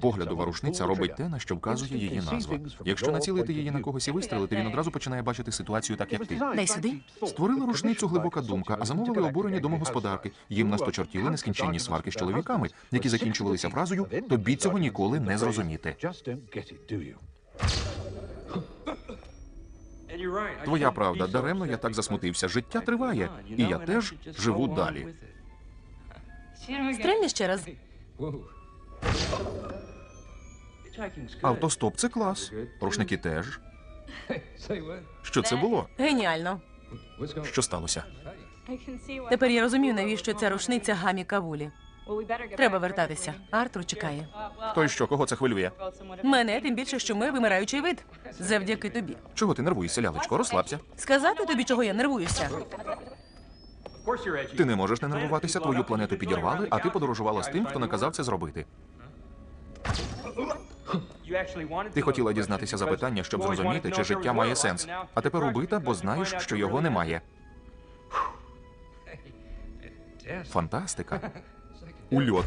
Поглядова рушниця робить те, на що вказує її назва. Якщо націлити її на когось і вистрелити, він одразу починає бачити ситуацію так, як ти. Дай сюди. Створила рушницю глибока думка, а замовили обурені домогосподарки. Їм насточортіли нескінченні сварки з чоловіками, які закінчувалися фразою Тобі цього ніколи не зрозуміти. Твоя правда, даремно я так засмутився. Життя триває, і я теж живу далі. Стрельни ще раз. Автостоп це клас. Рушники теж. Що це було? Геніально. Що сталося? Тепер я розумію, навіщо ця рушниця гамі кавулі. Треба вертатися. Артур чекає. То й що, кого це хвилює? Мене тим більше, що ми вимираючий вид. Завдяки тобі. Чого ти нервуєшся, лялечко? Розслабся. Сказати тобі, чого я нервуюся. Ти не можеш не нервуватися, твою планету підірвали, а ти подорожувала з тим, хто наказав це зробити. Ти хотіла дізнатися запитання, щоб зрозуміти, чи життя має сенс. А тепер убита, бо знаєш, що його немає. Фантастика. Ульот.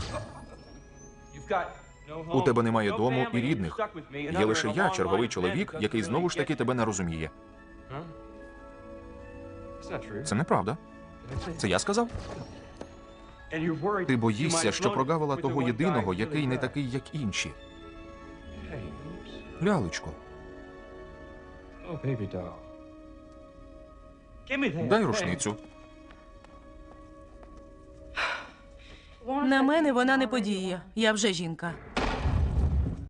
У тебе немає дому і рідних. Є лише я, черговий чоловік, який знову ж таки тебе не розуміє. Це неправда. Це я сказав? Ти боїшся, що прогавила того єдиного, який не такий, як інші. Лялечко, дай рушницю. На мене вона не подіє. Я вже жінка.